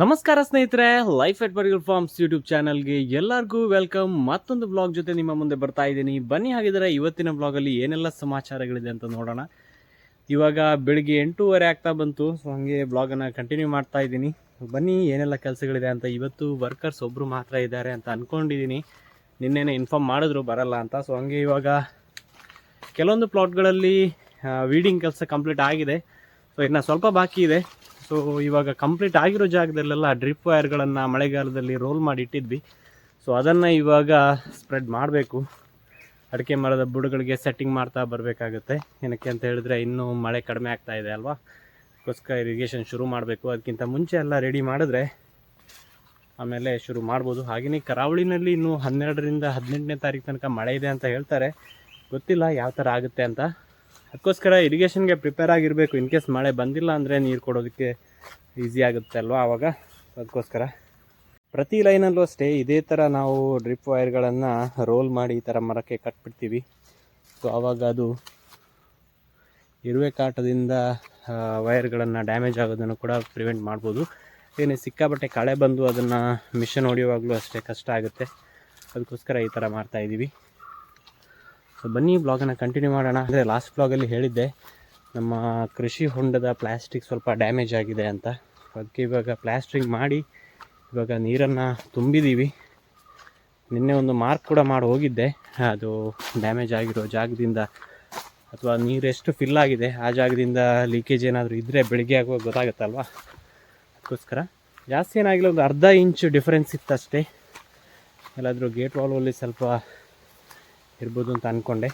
ನಮಸ್ಕಾರ ಸ್ನೇಹಿತರೆ life at Bargal farms YouTube ಚಾನಲ್ಗೆ ಎಲ್ಲರಿಗೂ ವೆಲ್ಕಮ್ ಮತ್ತೊಂದು ಬ್ಲಾಗ್ ಜೊತೆ ನಿಮ್ಮ ಮುಂದೆ ಬರ್ತಾ ಇದ್ದೀನಿ. ಬನ್ನಿ ಹಾಗಿದ್ರೆ ಇವತ್ತಿನ ಬ್ಲಾಗಲ್ಲಿ ಏನೆಲ್ಲ ಸಮಾಚಾರಗಳಿದೆ ಅಂತ ನೋಡೋಣ. ಇವಾಗ ಬೆಳಿಗ್ಗೆ ಎಂಟೂವರೆ ಆಗ್ತಾ ಬಂತು. ಸೊ ಹಾಗೆ ಬ್ಲಾಗನ್ನು ಕಂಟಿನ್ಯೂ ಮಾಡ್ತಾ ಇದ್ದೀನಿ. ಬನ್ನಿ ಏನೆಲ್ಲ ಕೆಲಸಗಳಿದೆ ಅಂತ. ಇವತ್ತು ವರ್ಕರ್ಸ್ ಒಬ್ಬರು ಮಾತ್ರ ಇದ್ದಾರೆ ಅಂತ ಅಂದ್ಕೊಂಡಿದ್ದೀನಿ ನಿನ್ನೆನೇ ಇನ್ಫಾರ್ಮ್ ಮಾಡಿದ್ರು, ಬರಲ್ಲ ಅಂತ. ಸೊ ಹಂಗೆ ಇವಾಗ ಕೆಲವೊಂದು ಪ್ಲಾಟ್ಗಳಲ್ಲಿ ವೀಡಿಂಗ್ ಕೆಲಸ ಕಂಪ್ಲೀಟ್ ಆಗಿದೆ. ಸೊ ಇನ್ನು ಸ್ವಲ್ಪ ಬಾಕಿ ಇದೆ. ಸೊ ಇವಾಗ ಕಂಪ್ಲೀಟ್ ಆಗಿರೋ ಜಾಗದಲ್ಲೆಲ್ಲ ಡ್ರಿಪ್ ವೈರ್ಗಳನ್ನು ಮಳೆಗಾಲದಲ್ಲಿ ರೋಲ್ ಮಾಡಿ ಇಟ್ಟಿದ್ವಿ. ಸೊ ಅದನ್ನು ಇವಾಗ ಸ್ಪ್ರೆಡ್ ಮಾಡಬೇಕು. ಅಡಿಕೆ ಮರದ ಬುಡಗಳಿಗೆ ಸೆಟ್ಟಿಂಗ್ ಮಾಡ್ತಾ ಬರಬೇಕಾಗುತ್ತೆ. ಏನಕ್ಕೆ ಅಂತ ಹೇಳಿದ್ರೆ ಇನ್ನೂ ಮಳೆ ಕಡಿಮೆ ಆಗ್ತಾ ಇದೆ ಅಲ್ವಾ? ಅದಕ್ಕೋಸ್ಕರ ಇರಿಗೇಷನ್ ಶುರು ಮಾಡಬೇಕು. ಅದಕ್ಕಿಂತ ಮುಂಚೆ ಎಲ್ಲ ರೆಡಿ ಮಾಡಿದ್ರೆ ಆಮೇಲೆ ಶುರು ಮಾಡ್ಬೋದು. ಹಾಗೆಯೇ ಕರಾವಳಿನಲ್ಲಿ ಇನ್ನೂ ಹನ್ನೆರಡರಿಂದ ಹದಿನೆಂಟನೇ ತಾರೀಕು ತನಕ ಮಳೆ ಇದೆ ಅಂತ ಹೇಳ್ತಾರೆ. ಗೊತ್ತಿಲ್ಲ ಯಾವ ಥರ ಆಗುತ್ತೆ ಅಂತ. ಅದಕ್ಕೋಸ್ಕರ ಇರಿಗೇಷನ್ಗೆ ಪ್ರಿಪೇರ್ ಆಗಿರಬೇಕು. ಇನ್ ಕೇಸ್ ಮಳೆ ಬಂದಿಲ್ಲ ಅಂದರೆ ನೀರು ಕೊಡೋದಕ್ಕೆ ಈಸಿ ಆಗುತ್ತೆ ಅಲ್ವಾ ಆವಾಗ ಅದಕ್ಕೋಸ್ಕರ. ಪ್ರತಿ ಲೈನಲ್ಲೂ ಅಷ್ಟೇ, ಇದೇ ಥರ ನಾವು ಡ್ರಿಪ್ ವೈರ್ಗಳನ್ನು ರೋಲ್ ಮಾಡಿ ಈ ಥರ ಮರಕ್ಕೆ ಕಟ್ಬಿಡ್ತೀವಿ. ಸೊ ಆವಾಗ ಅದು ಇರುವೆ ಕಾಟದಿಂದ ವೈರ್ಗಳನ್ನು ಡ್ಯಾಮೇಜ್ ಆಗೋದನ್ನು ಕೂಡ ಪ್ರಿವೆಂಟ್ ಮಾಡ್ಬೋದು. ಏನೇ ಸಿಕ್ಕಾಪಟ್ಟೆ ಕಳೆ ಬಂದು ಅದನ್ನು ಮಿಷನ್ ಹೊಡೆಯುವಾಗಲೂ ಅಷ್ಟೇ ಕಷ್ಟ ಆಗುತ್ತೆ. ಅದಕ್ಕೋಸ್ಕರ ಈ ಥರ ಮಾಡ್ತಾಯಿದ್ದೀವಿ ಸೊ ಬನ್ನಿ ಬ್ಲಾಗನ್ನು ಕಂಟಿನ್ಯೂ ಮಾಡೋಣ. ಅಂದರೆ ಲಾಸ್ಟ್ ಬ್ಲಾಗಲ್ಲಿ ಹೇಳಿದ್ದೆ, ನಮ್ಮ ಕೃಷಿ ಹೊಂಡದ ಪ್ಲ್ಯಾಸ್ಟಿಕ್ ಸ್ವಲ್ಪ ಡ್ಯಾಮೇಜ್ ಆಗಿದೆ ಅಂತ. ಅದಕ್ಕೆ ಇವಾಗ ಪ್ಲ್ಯಾಸ್ಟ್ರಿಂಗ್ ಮಾಡಿ, ಇವಾಗ ನೀರನ್ನು ತುಂಬಿದ್ದೀವಿ ನಿನ್ನೆ ಒಂದು ಮಾರ್ಕ್ ಕೂಡ ಮಾಡಿ ಹೋಗಿದ್ದೆ. ಅದು ಡ್ಯಾಮೇಜ್ ಆಗಿರೋ ಜಾಗದಿಂದ ಅಥವಾ ನೀರು ಎಷ್ಟು ಫಿಲ್ ಆಗಿದೆ, ಆ ಜಾಗದಿಂದ ಲೀಕೇಜ್ ಏನಾದರೂ ಇದ್ದರೆ ಬೆಳಿಗ್ಗೆ ಆಗುವಾಗ ಗೊತ್ತಾಗುತ್ತಲ್ವಾ? ಅದಕ್ಕೋಸ್ಕರ ಜಾಸ್ತಿ ಏನಾಗಿಲ್ಲ, ಒಂದು ಅರ್ಧ ಇಂಚು ಡಿಫ್ರೆನ್ಸ್ ಇತ್ತಷ್ಟೇ. ಎಲ್ಲಾದರೂ ಗೇಟ್ ವಾಲ್ವಲ್ಲಿ ಸ್ವಲ್ಪ ಇರ್ಬೋದು ಅಂತ ಅಂದ್ಕೊಂಡೆ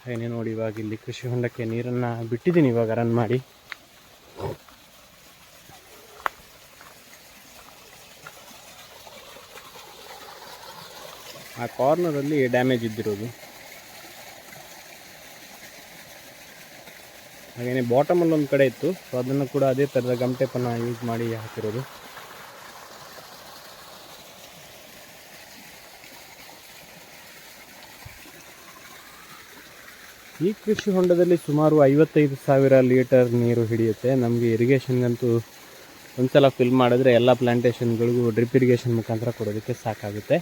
ಹಾಗೆಯೇ ನೋಡಿ ಇವಾಗ ಇಲ್ಲಿ ಕೃಷಿ ಹೊಂಡಕ್ಕೆ ನೀರನ್ನು ಬಿಟ್ಟಿದ್ದೀನಿ ಇವಾಗ ರನ್ ಮಾಡಿ. ಆ ಕಾರ್ನರಲ್ಲಿ ಡ್ಯಾಮೇಜ್ ಇದ್ದಿರೋದು. ಹಾಗೆಯೇ ಬಾಟಮಲ್ಲಿ ಒಂದು ಕಡೆ ಇತ್ತು. ಸೊ ಅದನ್ನು ಕೂಡ ಅದೇ ಥರದ ಗಮ್ಟೆಪನ್ನು ಯೂಸ್ ಮಾಡಿ ಹಾಕಿರೋದು. ಈ ಕೃಷಿ ಹೊಂಡದಲ್ಲಿ ಸುಮಾರು ಐವತ್ತೈದು ಸಾವಿರ ಲೀಟರ್ ನೀರು ಹಿಡಿಯುತ್ತೆ. ನಮಗೆ ಇರಿಗೇಷನ್ಗಂತೂ ಒಂದ್ಸಲ ಫಿಲ್ ಮಾಡಿದ್ರೆ ಎಲ್ಲ ಪ್ಲಾಂಟೇಷನ್ಗಳಿಗೂ ಡ್ರಿಪ್ ಇರಿಗೇಷನ್ ಮುಖಾಂತರ ಕೊಡೋದಕ್ಕೆ ಸಾಕಾಗುತ್ತೆ.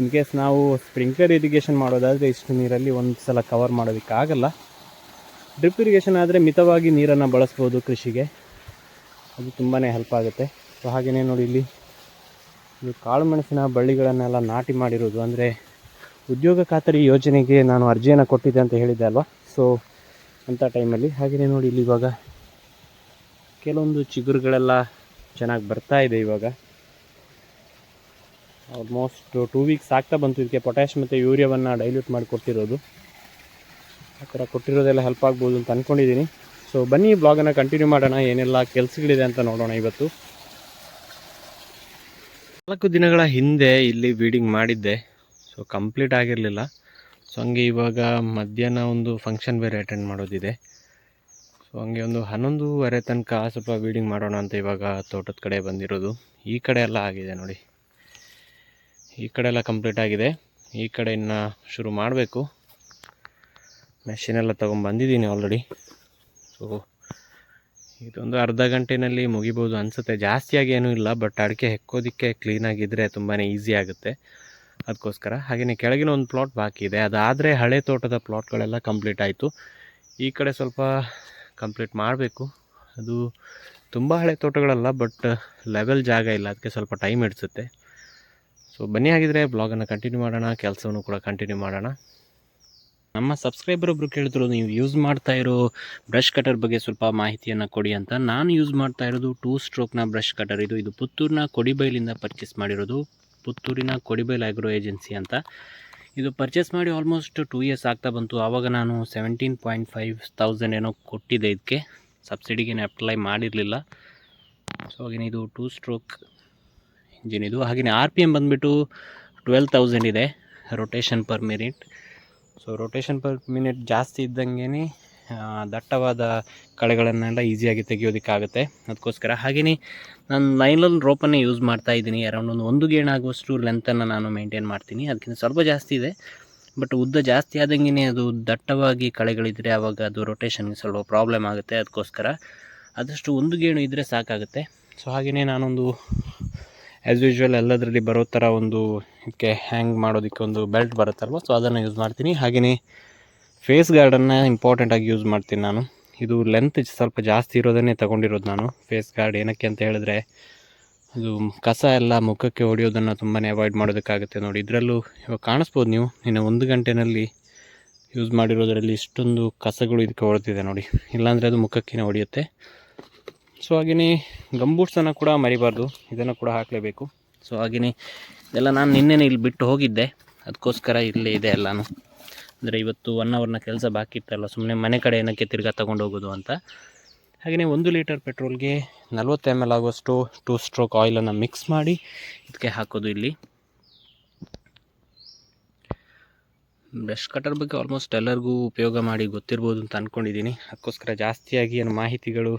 ಇನ್ ಕೇಸ್ ನಾವು ಸ್ಪ್ರಿಂಕ್ಲರ್ ಇರಿಗೇಷನ್ ಮಾಡೋದಾದರೆ ಇಷ್ಟು ನೀರಲ್ಲಿ ಒಂದು ಸಲ ಕವರ್ ಮಾಡೋದಕ್ಕಾಗಲ್ಲ. ಡ್ರಿಪ್ ಇರಿಗೇಷನ್ ಆದರೆ ಮಿತವಾಗಿ ನೀರನ್ನು ಬಳಸ್ಬೋದು ಕೃಷಿಗೆ. ಅದು ತುಂಬಾ ಹೆಲ್ಪ್ ಆಗುತ್ತೆ. ಸೊ ಹಾಗೆಯೇ ನೋಡಿ ಇಲ್ಲಿ ಇದು ಕಾಳು ಮೆಣಸಿನ ಬಳ್ಳಿಗಳನ್ನೆಲ್ಲ ನಾಟಿ ಮಾಡಿರೋದು. ಅಂದರೆ ಉದ್ಯೋಗ ಖಾತರಿ ಯೋಜನೆಗೆ ನಾನು ಅರ್ಜಿಯನ್ನು ಕೊಟ್ಟಿದ್ದೆ ಅಂತ ಹೇಳಿದ್ದೆ ಅಲ್ವಾ? ಸೊ ಅಂಥ ಟೈಮಲ್ಲಿ ಹಾಗೆಯೇ ನೋಡಿ ಇಲ್ಲಿ ಇವಾಗ ಕೆಲವೊಂದು ಚಿಗುರುಗಳೆಲ್ಲ ಚೆನ್ನಾಗಿ ಬರ್ತಾ ಇದೆ ಇವಾಗ. ಆಲ್ಮೋಸ್ಟ್ ಟೂ ವೀಕ್ಸ್ ಆಗ್ತಾ ಬಂತು ಇದಕ್ಕೆ ಪೊಟ್ಯಾಶ್ ಮತ್ತು ಯೂರಿಯಾವನ್ನು ಡೈಲ್ಯೂಟ್ ಮಾಡಿ ಕೊಟ್ಟಿರೋದು ಆ ಥರ ಕೊಟ್ಟಿರೋದೆಲ್ಲ ಹೆಲ್ಪ್ ಆಗ್ಬೋದು ಅಂತ ಅಂದ್ಕೊಂಡಿದ್ದೀನಿ ಸೊ ಬನ್ನಿ ಬ್ಲಾಗನ್ನು ಕಂಟಿನ್ಯೂ ಮಾಡೋಣ, ಏನೆಲ್ಲ ಕೆಲಸಗಳಿದೆ ಅಂತ ನೋಡೋಣ ಇವತ್ತು. ನಾಲ್ಕು ದಿನಗಳ ಹಿಂದೆ ಇಲ್ಲಿ ವೀಡಿಂಗ್ ಮಾಡಿದ್ದೆ. ಸೊ ಕಂಪ್ಲೀಟ್ ಆಗಿರಲಿಲ್ಲ. ಸೊ ಹಂಗೆ ಇವಾಗ ಮಧ್ಯಾಹ್ನ ಒಂದು ಫಂಕ್ಷನ್ ಬೇರೆ ಅಟೆಂಡ್ ಮಾಡೋದಿದೆ. ಸೊ ಹಂಗೆ ಒಂದು ಹನ್ನೊಂದೂವರೆ ತನಕ ಸ್ವಲ್ಪ ವೀಡಿಂಗ್ ಮಾಡೋಣ ಅಂತ ಇವಾಗ ತೋಟದ ಕಡೆ ಬಂದಿರೋದು. ಈ ಕಡೆ ಎಲ್ಲ ಆಗಿದೆ ನೋಡಿ. ಈ ಕಡೆ ಎಲ್ಲ ಕಂಪ್ಲೀಟ್ ಆಗಿದೆ. ಈ ಕಡೆ ಇನ್ನು ಶುರು ಮಾಡಬೇಕು. ಮೆಷಿನೆಲ್ಲ ತೊಗೊಂಬಂದಿದ್ದೀನಿ ಆಲ್ರೆಡಿ ಸೊ ಇದೊಂದು ಅರ್ಧ ಗಂಟೆನಲ್ಲಿ ಮುಗಿಬೋದು ಅನಿಸುತ್ತೆ. ಜಾಸ್ತಿಯಾಗಿ ಏನೂ ಇಲ್ಲ ಬಟ್ ಅಡಿಕೆ ಹೆಕ್ಕೋದಕ್ಕೆ ಕ್ಲೀನಾಗಿದ್ದರೆ ತುಂಬಾ ಈಸಿ ಆಗುತ್ತೆ. ಅದಕ್ಕೋಸ್ಕರ. ಹಾಗೆಯೇ ಕೆಳಗಿನ ಒಂದು ಪ್ಲಾಟ್ ಬಾಕಿ ಇದೆ. ಅದಾದರೆ ಹಳೆ ತೋಟದ ಪ್ಲಾಟ್ಗಳೆಲ್ಲ ಕಂಪ್ಲೀಟ್ ಆಯಿತು. ಈ ಕಡೆ ಸ್ವಲ್ಪ ಕಂಪ್ಲೀಟ್ ಮಾಡಬೇಕು. ಅದು ತುಂಬ ಹಳೆ ತೋಟಗಳಲ್ಲ ಬಟ್ ಲೆವೆಲ್ ಜಾಗ ಇಲ್ಲ. ಅದಕ್ಕೆ ಸ್ವಲ್ಪ ಟೈಮ್ ಹಿಡಿಸುತ್ತೆ. ಸೊ ಬನ್ನಿ ಹಾಗಿದ್ರೆ ಬ್ಲಾಗನ್ನು ಕಂಟಿನ್ಯೂ ಮಾಡೋಣ. ಕೆಲಸವನ್ನು ಕೂಡ ಕಂಟಿನ್ಯೂ ಮಾಡೋಣ. ನಮ್ಮ ಸಬ್ಸ್ಕ್ರೈಬರ್ ಒಬ್ಬರು ಕೇಳಿದ್ರು, ನೀವು ಯೂಸ್ ಮಾಡ್ತಾ ಇರೋ ಬ್ರಷ್ ಕಟರ್ ಬಗ್ಗೆ ಸ್ವಲ್ಪ ಮಾಹಿತಿಯನ್ನು ಕೊಡಿ ಅಂತ. ನಾನು ಯೂಸ್ ಮಾಡ್ತಾ ಇರೋದು ಟೂ ಸ್ಟ್ರೋಕ್ನ ಬ್ರಷ್ ಕಟರ್ ಇದು ಇದು ಪುತ್ತೂರಿನ ಕೊಡಿಬೈಲಿಂದ ಪರ್ಚೇಸ್ ಮಾಡಿರೋದು ಪುತ್ತೂರಿನ ಕೊಡಿಬೈಲ್ ಆಗ್ರೋ ಏಜೆನ್ಸಿ ಅಂತ. ಇದು ಪರ್ಚೇಸ್ ಮಾಡಿ ಆಲ್ಮೋಸ್ಟ್ ಟೂ ಇಯರ್ಸ್ ಆಗ್ತಾ ಬಂತು. ಆವಾಗ ನಾನು ಸೆವೆಂಟೀನ್ ಪಾಯಿಂಟ್ ಫೈವ್ ತೌಸಂಡ್ ಏನೋ ಕೊಟ್ಟಿದ್ದೆ ಇದಕ್ಕೆ ಸಬ್ಸಿಡಿಗೇನು ಅಪ್ಲೈ ಮಾಡಿರಲಿಲ್ಲ. ಸೊ ಹಾಗೆಯೇ ಇದು ಟೂ ಸ್ಟ್ರೋಕ್ ಇಂಜಿನ್ ಇದು. ಹಾಗೆಯೇ ಆರ್ ಪಿ ಎಂ ಬಂದುಬಿಟ್ಟು ಟ್ವೆಲ್ ತೌಸಂಡ್ ಇದೆ rotation per minute so rotation per minute ಜಾಸ್ತಿ ಇದ್ದಂಗೆ ದಟ್ಟವಾದ ಕಳೆಗಳನ್ನೆಲ್ಲ ಈಸಿಯಾಗಿ ತೆಗೆಯೋದಕ್ಕಾಗುತ್ತೆ. ಅದಕ್ಕೋಸ್ಕರ ಹಾಗೆಯೇ ನಾನು ನೈಲನ್ ರೋಪನ್ನೇ ಯೂಸ್ ಮಾಡ್ತಾ ಇದ್ದೀನಿ. ಅರೌಂಡ್ ಒಂದು ಒಂದು ಗೇಣಾಗುವಷ್ಟು ಲೆಂತನ್ನು ನಾನು ಮೇಂಟೈನ್ ಮಾಡ್ತೀನಿ. ಅದಕ್ಕಿಂತ ಸ್ವಲ್ಪ ಜಾಸ್ತಿ ಇದೆ. ಬಟ್ ಉದ್ದ ಜಾಸ್ತಿ ಆದಂಗೆ ಅದು ದಟ್ಟವಾಗಿ ಕಳೆಗಳಿದ್ದರೆ ಆವಾಗ ಅದು ರೊಟೇಷನ್ಗೆ ಸ್ವಲ್ಪ ಪ್ರಾಬ್ಲಮ್ ಆಗುತ್ತೆ. ಅದಕ್ಕೋಸ್ಕರ ಆದಷ್ಟು ಒಂದು ಗೇಣು ಇದ್ದರೆ ಸಾಕಾಗುತ್ತೆ. ಸೊ ಹಾಗೆಯೇ ನಾನೊಂದು ಆ್ಯಸ್ ಯೂಶ್ವಲ್ ಎಲ್ಲದರಲ್ಲಿ ಬರೋ ಥರ ಒಂದು ಇದಕ್ಕೆ ಹ್ಯಾಂಗ್ ಮಾಡೋದಕ್ಕೆ ಒಂದು ಬೆಲ್ಟ್ ಬರುತ್ತಲ್ವ ಸೊ ಅದನ್ನು ಯೂಸ್ ಮಾಡ್ತೀನಿ. ಹಾಗೆಯೇ ಫೇಸ್ ಗಾರ್ಡನ್ನು ಇಂಪಾರ್ಟೆಂಟಾಗಿ ಯೂಸ್ ಮಾಡ್ತೀನಿ ನಾನು. ಇದು ಲೆಂತ್ ಸ್ವಲ್ಪ ಜಾಸ್ತಿ ಇರೋದನ್ನೇ ತೊಗೊಂಡಿರೋದು ನಾನು. ಫೇಸ್ ಗಾರ್ಡ್ ಏನಕ್ಕೆ ಅಂತ ಹೇಳಿದ್ರೆ, ಅದು ಕಸ ಎಲ್ಲ ಮುಖಕ್ಕೆ ಹೊಡೆಯೋದನ್ನು ತುಂಬಾ ಅವಾಯ್ಡ್ ಮಾಡೋದಕ್ಕಾಗುತ್ತೆ ನೋಡಿ. ಇದರಲ್ಲೂ ಇವಾಗ ಕಾಣಿಸ್ಬೋದು ನೀವು. ಇನ್ನು ಒಂದು ಗಂಟೆನಲ್ಲಿ ಯೂಸ್ ಮಾಡಿರೋದರಲ್ಲಿ ಇಷ್ಟೊಂದು ಕಸಗಳು ಇದಕ್ಕೆ ಹೊಡೆದಿದೆ ನೋಡಿ. ಇಲ್ಲಾಂದರೆ ಅದು ಮುಖಕ್ಕೇನೆ ಹೊಡೆಯುತ್ತೆ. ಸೊ ಹಾಗೆಯೇ ಗಂಬೂಟ್ಸನ್ನು ಕೂಡ ಮರಿಬಾರ್ದು. ಇದನ್ನು ಕೂಡ ಹಾಕಲೇಬೇಕು. ಸೊ ಹಾಗೆಯೇ ಇದೆಲ್ಲ ನಾನು ನಿನ್ನೆನೇ ಇಲ್ಲಿ ಬಿಟ್ಟು ಹೋಗಿದ್ದೆ. ಅದಕ್ಕೋಸ್ಕರ ಇಲ್ಲೇ ಇದೆ ಎಲ್ಲನೂ. ಅಂದರೆ ಇವತ್ತು ಒನ್ ಅವರ್ನ ಕೆಲಸ ಬಾಕಿ ಇತ್ತಲ್ಲ ಸುಮ್ಮನೆ ಮನೆ ಕಡೆ ಏನಕ್ಕೆ ತಿರ್ಗಾ ತಗೊಂಡು ಹೋಗೋದು ಅಂತ. ಹಾಗೆಯೇ ಒಂದು ಲೀಟರ್ ಪೆಟ್ರೋಲ್ಗೆ ನಲ್ವತ್ತು ಎಂ ಎಲ್ ಆಗುವಷ್ಟು ಟೂ ಸ್ಟ್ರೋಕ್ ಆಯಿಲನ್ನು ಮಿಕ್ಸ್ ಮಾಡಿ ಇದಕ್ಕೆ ಹಾಕೋದು ಇಲ್ಲಿ. ಬ್ರಷ್ ಕಟರ್ ಬಗ್ಗೆ ಆಲ್ಮೋಸ್ಟ್ ಎಲ್ಲರಿಗೂ ಉಪಯೋಗ ಮಾಡಿ ಗೊತ್ತಿರ್ಬೋದು ಅಂತ ಅಂದ್ಕೊಂಡಿದ್ದೀನಿ ಅದಕ್ಕೋಸ್ಕರ ಜಾಸ್ತಿಯಾಗಿ ಏನು ಮಾಹಿತಿಗಳು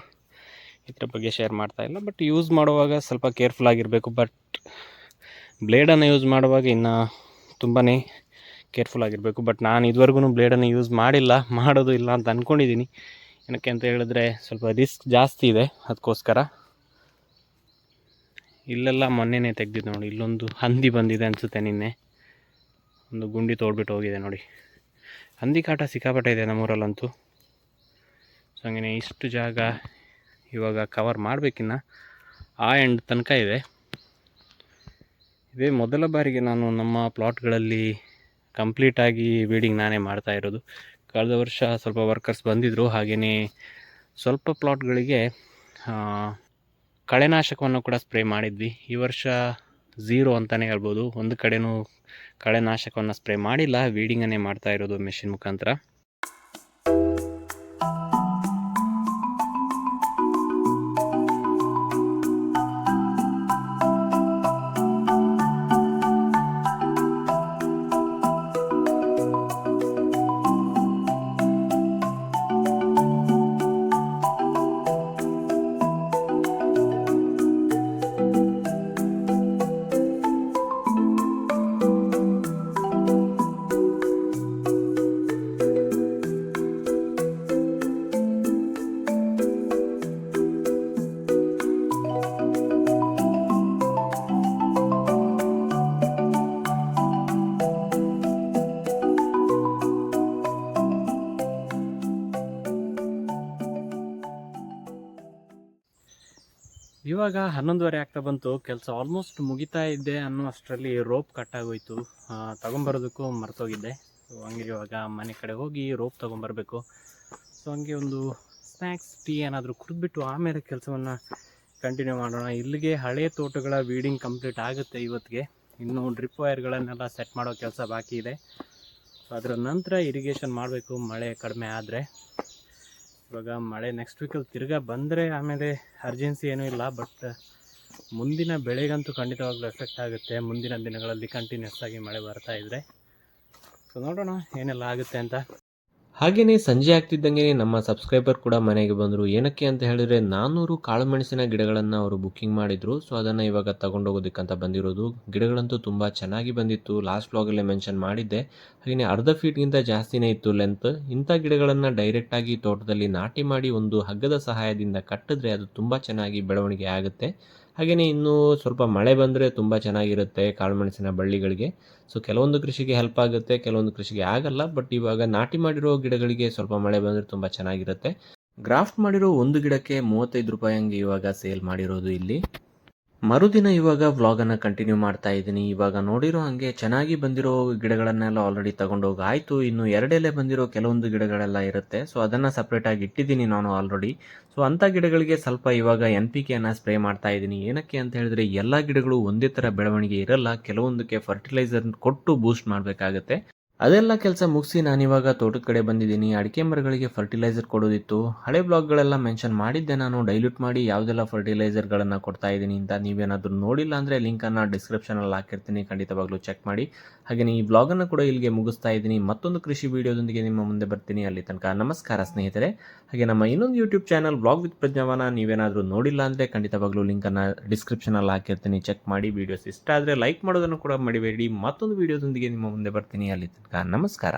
ಇದ್ರ ಬಗ್ಗೆ ಶೇರ್ ಮಾಡ್ತಾ ಇಲ್ಲ. ಬಟ್ ಯೂಸ್ ಮಾಡುವಾಗ ಸ್ವಲ್ಪ ಕೇರ್ಫುಲ್ ಆಗಿರಬೇಕು. ಬಟ್ ಬ್ಲೇಡನ್ನು ಯೂಸ್ ಮಾಡುವಾಗ ಇನ್ನು ತುಂಬಾ ಕೇರ್ಫುಲ್ ಆಗಿರಬೇಕು. ಬಟ್ ನಾನು ಇದುವರೆಗೂ ಬ್ಲೇಡನ್ನು ಯೂಸ್ ಮಾಡಿಲ್ಲ, ಮಾಡೋದು ಇಲ್ಲ ಅಂತ ಅಂದ್ಕೊಂಡಿದ್ದೀನಿ ಏನಕ್ಕೆ ಅಂತ ಹೇಳಿದ್ರೆ ಸ್ವಲ್ಪ ರಿಸ್ಕ್ ಜಾಸ್ತಿ ಇದೆ ಅದಕ್ಕೋಸ್ಕರ. ಇಲ್ಲೆಲ್ಲ ಮೊನ್ನೆನೇ ತೆಗ್ದಿದ್ದು ನೋಡಿ, ಇಲ್ಲೊಂದು ಹಂದಿ ಬಂದಿದೆ ಅನಿಸುತ್ತೆ ನಿನ್ನೆ. ಒಂದು ಗುಂಡಿ ತೋಡ್ಬಿಟ್ಟು ಹೋಗಿದೆ ನೋಡಿ. ಹಂದಿ ಕಾಟ ಸಿಕ್ಕಾಪಟ್ಟೆ ಇದೆ ನಮ್ಮೂರಲ್ಲಂತೂ. ಸೊ ಹಂಗೆ ಇಷ್ಟು ಜಾಗ ಇವಾಗ ಕವರ್ ಮಾಡಬೇಕಿನ್ನ ಆ ಎಂಡ್ ತನಕ ಇದೆ. ಇದೇ ಮೊದಲ ಬಾರಿಗೆ ನಾನು ನಮ್ಮ ಪ್ಲಾಟ್ಗಳಲ್ಲಿ ಕಂಪ್ಲೀಟಾಗಿ ಬೀಡಿಂಗ್ ನಾನೇ ಮಾಡ್ತಾ ಇರೋದು. ಕಳೆದ ವರ್ಷ ಸ್ವಲ್ಪ ವರ್ಕರ್ಸ್ ಬಂದಿದ್ದರು ಹಾಗೆಯೇ ಸ್ವಲ್ಪ ಪ್ಲಾಟ್ಗಳಿಗೆ ಕಳೆನಾಶಕವನ್ನು ಕೂಡ ಸ್ಪ್ರೇ ಮಾಡಿದ್ವಿ. ಈ ವರ್ಷ ಝೀರೋ ಅಂತಲೇ ಹೇಳ್ಬೋದು. ಒಂದು ಕಡೆಯೂ ಕಳೆನಾಶಕವನ್ನು ಸ್ಪ್ರೇ ಮಾಡಿಲ್ಲ ವೀಡಿಂಗನ್ನೇ ಮಾಡ್ತಾ ಇರೋದು ಮೆಷಿನ್ ಮುಖಾಂತರ. ಇವಾಗ ಹನ್ನೊಂದುವರೆ ಆಗ್ತಾ ಬಂತು, ಕೆಲಸ ಆಲ್ಮೋಸ್ಟ್ ಮುಗಿತಾ ಇದ್ದೆ ಅನ್ನೋ ಅಷ್ಟರಲ್ಲಿ ರೋಪ್ ಕಟ್ಟಾಗೋಯ್ತು ತೊಗೊಂಬರೋದಕ್ಕೂ ಮರ್ತೋಗಿದ್ದೆ. ಸೊ ಹಂಗೆ ಇವಾಗ ಮನೆ ಕಡೆ ಹೋಗಿ ರೋಪ್ ತೊಗೊಂಬರ್ಬೇಕು. ಸೊ ಹಂಗೆ ಒಂದು ಸ್ನ್ಯಾಕ್ಸ್ ಟೀ ಏನಾದರೂ ಕುಡಿದ್ಬಿಟ್ಟು ಆಮೇಲೆ ಕೆಲಸವನ್ನು ಕಂಟಿನ್ಯೂ ಮಾಡೋಣ. ಇಲ್ಲಿಗೆ ಹಳೆಯ ತೋಟಗಳ ವೀಡಿಂಗ್ ಕಂಪ್ಲೀಟ್ ಆಗುತ್ತೆ ಇವತ್ತಿಗೆ ಇನ್ನು ಡ್ರಿಪ್ ವೈರ್ಗಳನ್ನೆಲ್ಲ ಸೆಟ್ ಮಾಡೋ ಕೆಲಸ ಬಾಕಿ ಇದೆ. ಸೊ ಅದರ ನಂತರ ಇರಿಗೇಷನ್ ಮಾಡಬೇಕು. ಮಳೆ ಕಡಿಮೆ ಆದರೆ. ಇವಾಗ ಮಳೆ ನೆಕ್ಸ್ಟ್ ವೀಕಲ್ಲಿ ತಿರ್ಗಾ ಬಂದರೆ ಆಮೇಲೆ ಅರ್ಜೆನ್ಸಿ ಏನೂ ಇಲ್ಲ ಬಟ್ ಮುಂದಿನ ಬೆಳೆಗಂತೂ ಖಂಡಿತವಾಗ್ಲೂ ಎಫೆಕ್ಟ್ ಆಗುತ್ತೆ. ಮುಂದಿನ ದಿನಗಳಲ್ಲಿ ಕಂಟಿನ್ಯೂಸ್ ಆಗಿ ಮಳೆ ಬರ್ತಾ ಇದ್ದರೆ ಸೊ ನೋಡೋಣ ಏನೆಲ್ಲ ಆಗುತ್ತೆ ಅಂತ. ಹಾಗೆಯೇ ಸಂಜೆ ಆಗ್ತಿದ್ದಂಗೆ ನಮ್ಮ ಸಬ್ಸ್ಕ್ರೈಬರ್ ಕೂಡ ಮನೆಗೆ ಬಂದರು. ಏನಕ್ಕೆ ಅಂತ ಹೇಳಿದ್ರೆ ನಾನ್ನೂರು ಕಾಳುಮೆಣಸಿನ ಗಿಡಗಳನ್ನು ಅವರು ಬುಕ್ಕಿಂಗ್ ಮಾಡಿದ್ರು. ಸೊ ಅದನ್ನು ಇವಾಗ ತಗೊಂಡೋಗೋದಕ್ಕಂತ ಬಂದಿರೋದು. ಗಿಡಗಳಂತೂ ತುಂಬ ಚೆನ್ನಾಗಿ ಬಂದಿತ್ತು. ಲಾಸ್ಟ್ ವ್ಲಾಗಲ್ಲೇ ಮೆನ್ಷನ್ ಮಾಡಿದ್ದೆ. ಹಾಗೆಯೇ ಅರ್ಧ ಫೀಟ್ಗಿಂತ ಜಾಸ್ತಿನೇ ಇತ್ತು ಲೆಂತ್ ಇಂಥ ಗಿಡಗಳನ್ನು ಡೈರೆಕ್ಟಾಗಿ ತೋಟದಲ್ಲಿ ನಾಟಿ ಮಾಡಿ ಒಂದು ಹಗ್ಗದ ಸಹಾಯದಿಂದ ಕಟ್ಟಿದ್ರೆ ಅದು ತುಂಬ ಚೆನ್ನಾಗಿ ಬೆಳವಣಿಗೆ ಆಗುತ್ತೆ. ಹಾಗೆಯೇ ಇನ್ನೂ ಸ್ವಲ್ಪ ಮಳೆ ಬಂದರೆ ತುಂಬ ಚೆನ್ನಾಗಿರುತ್ತೆ ಕಾಳುಮೆಣಸಿನ ಬಳ್ಳಿಗಳಿಗೆ. ಸೊ ಕೆಲವೊಂದು ಕೃಷಿಗೆ ಹೆಲ್ಪ್ ಆಗುತ್ತೆ, ಕೆಲವೊಂದು ಕೃಷಿಗೆ ಆಗಲ್ಲ ಬಟ್ ಇವಾಗ ನಾಟಿ ಮಾಡಿರೋ ಗಿಡಗಳಿಗೆ ಸ್ವಲ್ಪ ಮಳೆ ಬಂದರೆ ತುಂಬ ಚೆನ್ನಾಗಿರುತ್ತೆ. ಗ್ರಾಫ್ಟ್ ಮಾಡಿರೋ ಒಂದು ಗಿಡಕ್ಕೆ ಮೂವತ್ತೈದು ರೂಪಾಯಿ ಹಂಗೆ ಇವಾಗ ಸೇಲ್ ಮಾಡಿರೋದು ಇಲ್ಲಿ. ಮರುದಿನ ಇವಾಗ ವ್ಲಾಗನ್ನು ಕಂಟಿನ್ಯೂ ಮಾಡ್ತಾ ಇದ್ದೀನಿ. ಇವಾಗ ನೋಡಿರೋ ಹಾಗೆ ಚೆನ್ನಾಗಿ ಬಂದಿರೋ ಗಿಡಗಳನ್ನೆಲ್ಲ ಆಲ್ರೆಡಿ ತಗೊಂಡೋಗಿ ಆಯಿತು ಇನ್ನು ಎರಡೆಲೆ ಬಂದಿರೋ ಕೆಲವೊಂದು ಗಿಡಗಳೆಲ್ಲ ಇರುತ್ತೆ. ಸೊ ಅದನ್ನು ಸಪ್ರೇಟಾಗಿ ಇಟ್ಟಿದ್ದೀನಿ ನಾನು ಆಲ್ರೆಡಿ ಸೊ ಅಂಥ ಗಿಡಗಳಿಗೆ ಸ್ವಲ್ಪ ಇವಾಗ ಎನ್ ಪಿ ಕೆಯನ್ನು ಸ್ಪ್ರೇ ಮಾಡ್ತಾ ಇದ್ದೀನಿ. ಏನಕ್ಕೆ ಅಂತ ಹೇಳಿದ್ರೆ, ಎಲ್ಲ ಗಿಡಗಳು ಒಂದೇ ಥರ ಬೆಳವಣಿಗೆ ಇರಲ್ಲ. ಕೆಲವೊಂದಕ್ಕೆ ಫರ್ಟಿಲೈಸರ್ ಕೊಟ್ಟು ಬೂಸ್ಟ್ ಮಾಡಬೇಕಾಗತ್ತೆ. ಅದೆಲ್ಲ ಕೆಲಸ ಮುಗಿಸಿ ನಾನಿವಾಗ ತೋಟದ ಕಡೆ ಬಂದಿದ್ದೀನಿ. ಅಡಿಕೆ ಮರಗಳಿಗೆ ಫರ್ಟಿಲೈಸರ್ ಕೊಡೋದಿತ್ತು. ಹಳೆ ಬ್ಲಾಗ್ಗಳೆಲ್ಲ ಮೆನ್ಷನ್ ಮಾಡಿದ್ದೆ ನಾನು. ಡೈಲ್ಯೂಟ್ ಮಾಡಿ ಯಾವುದೆಲ್ಲ ಫರ್ಟಿಲೈಸರ್ಗಳನ್ನು ಕೊಡ್ತಾ ಇದ್ದೀನಿ ಅಂತ. ನೀವೇನಾದರೂ ನೋಡಿಲ್ಲ ಅಂದರೆ ಲಿಂಕನ್ನು ಡಿಸ್ಕ್ರಿಪ್ಷನಲ್ಲಿ ಹಾಕಿರ್ತೀನಿ. ಖಂಡಿತವಾಗ್ಲೂ ಚೆಕ್ ಮಾಡಿ. ಹಾಗೆಯೇ ಈ ಬ್ಲಾಗನ್ನು ಕೂಡ ಇಲ್ಲಿಗೆ ಮುಗಿಸ್ತಾ ಇದ್ದೀನಿ. ಮತ್ತೊಂದು ಕೃಷಿ ವಿಡಿಯೋದೊಂದಿಗೆ ನಿಮ್ಮ ಮುಂದೆ ಬರ್ತೀನಿ. ಅಲ್ಲಿ ತನಕ ನಮಸ್ಕಾರ ಸ್ನೇಹಿತರೆ. ಹಾಗೆ ನಮ್ಮ ಇನ್ನೊಂದು YouTube channel blog with Prajnavana ನೀವೇನಾದರೂ ನೋಡಿಲ್ಲ ಅಂದರೆ ಖಂಡಿತವಾಗ್ಲೂ ಲಿಂಕನ್ನು ಡಿಸ್ಕ್ರಿಪ್ಷನಲ್ಲಿ ಹಾಕಿರ್ತೀನಿ. ಚೆಕ್ ಮಾಡಿ. ವೀಡಿಯೋಸ್ ಇಷ್ಟ ಆದರೆ ಲೈಕ್ ಮಾಡೋದನ್ನು ಕೂಡ ಮಡಿಬೇಡಿ. ಮತ್ತೊಂದು ವೀಡಿಯೋದೊಂದಿಗೆ ನಿಮ್ಮ ಮುಂದೆ ಬರ್ತೀನಿ. ಅಲ್ಲಿ ತನಕ. ನಮಸ್ಕಾರ.